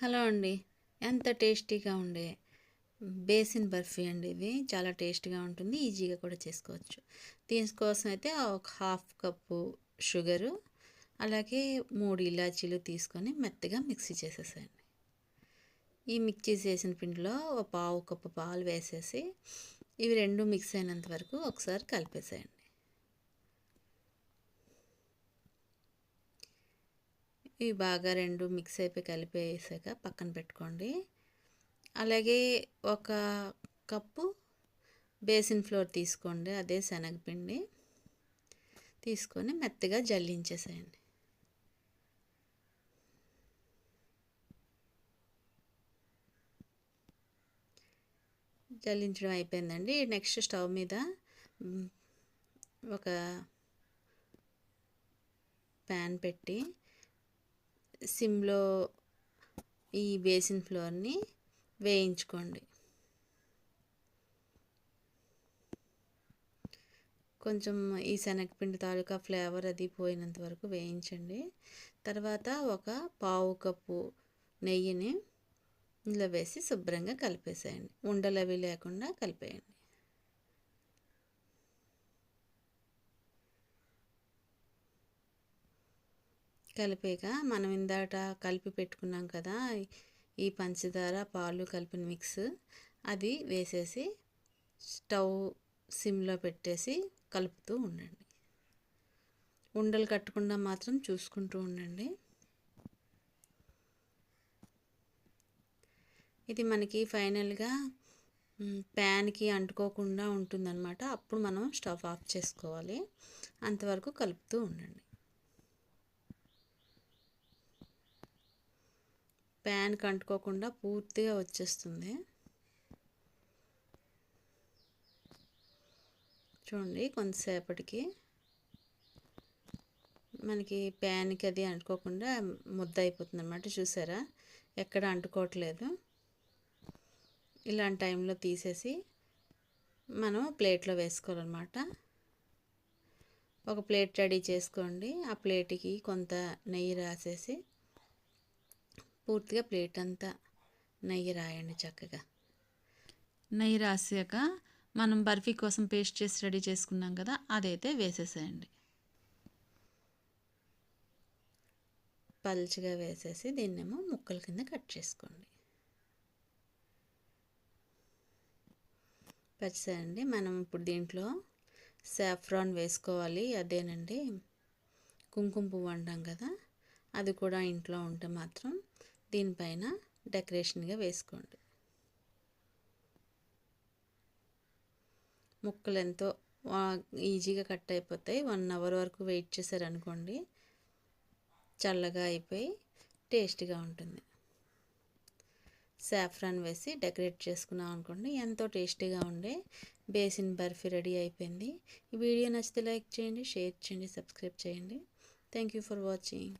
Hello అండి. ఎంత టేస్టీగా ఉండే బేసిన్ బర్ఫీ అండి ఇవి చాలా టేస్టీగా ఉంటుంది. ఈజీగా కూడా చేసుకోవచ్చు. దీనికోసం అయితే ఒక హాఫ్ కప్పు షుగరు అలాగే మూడు ఇలాచీలు తీసుకొని మెత్తగా మిక్సీ చేసేసేయండి. ఈ మిక్సీ చేసిన పిండిలో ఒక పావు కప్పు పాలు వేసేసి ఇవి రెండు మిక్స్ అయినంత వరకు ఒకసారి కలిపేసేయండి. ఇవి బాగా రెండు మిక్స్ అయిపోయి కలిపేసాక పక్కన పెట్టుకోండి. అలాగే ఒక కప్పు బేసిన్ ఫ్లోర్ తీసుకోండి అదే శనగపిండి తీసుకొని మెత్తగా జల్లించేసేయండి. జల్లించడం అయిపోయిందండి. నెక్స్ట్ స్టవ్ మీద ఒక ప్యాన్ పెట్టి సిమ్లో ఈ బేసిన్ ఫ్లోర్ని వేయించుకోండి. కొంచెం ఈ శనగపిండి తాలూకా ఫ్లేవర్ అది పోయినంత వరకు వేయించండి. తర్వాత ఒక పావు కప్పు నెయ్యిని ఇందులో వేసి శుభ్రంగా కలిపేసేయండి. ఉండలు అవి లేకుండా కలిపేయండి. కలిపాక మనం ఇందాట కలిపి పెట్టుకున్నాం కదా ఈ పంచదార పాలు కలిపిన మిక్స్ అది వేసేసి స్టవ్ సిమ్లో పెట్టేసి కలుపుతూ ఉండండి. ఉండలు కట్టకుండా మాత్రం చూసుకుంటూ ఉండండి. ఇది మనకి ఫైనల్గా ప్యాన్కి అంటుకోకుండా ఉంటుందన్నమాట. అప్పుడు మనం స్టవ్ ఆఫ్ చేసుకోవాలి. అంతవరకు కలుపుతూ ఉండండి. ప్యాన్కి అంటుకోకుండా పూర్తిగా వచ్చేస్తుంది. చూడండి కొంతసేపటికి మనకి ప్యాన్కి అది అంటుకోకుండా ముద్ద అయిపోతుంది అనమాట చూసారా? ఎక్కడ అంటుకోవట్లేదు. ఇలాంటి టైంలో తీసేసి మనం ప్లేట్లో వేసుకోవాలన్నమాట. ఒక ప్లేట్ రెడీ చేసుకోండి. ఆ ప్లేట్కి కొంత నెయ్యి రాసేసి పూర్తిగా ప్లేట్ అంతా నెయ్యి రాయండి చక్కగా. నెయ్యి రాసాక మనం బర్ఫీ కోసం పేస్ట్ చేసి రెడీ చేసుకున్నాం కదా అదైతే వేసేసేయండి. పల్చగా వేసేసి దీన్నేమో ముక్కల కింద కట్ చేసుకోండి. పచ్చిసేయండి మనం ఇప్పుడు దీంట్లో సాఫ్రాన్ వేసుకోవాలి అదేనండి కుంకుమ పువ్వు అంటాం కదా అది కూడా ఇంట్లో ఉంటే మాత్రం దీనిపైన డెకరేషన్గా వేసుకోండి. ముక్కలు ఎంతో ఈజీగా కట్ అయిపోతాయి. వన్ అవర్ వరకు వెయిట్ చేశారనుకోండి చల్లగా అయిపోయి టేస్టీగా ఉంటుంది. సాఫ్రాన్ వేసి డెకరేట్ చేసుకున్నాం అనుకోండి ఎంతో టేస్టీగా ఉండే బేసిన్ బర్ఫీ రెడీ అయిపోయింది. ఈ వీడియో నచ్చితే లైక్ చేయండి షేర్ చేయండి సబ్స్క్రైబ్ చేయండి. Thank you for watching.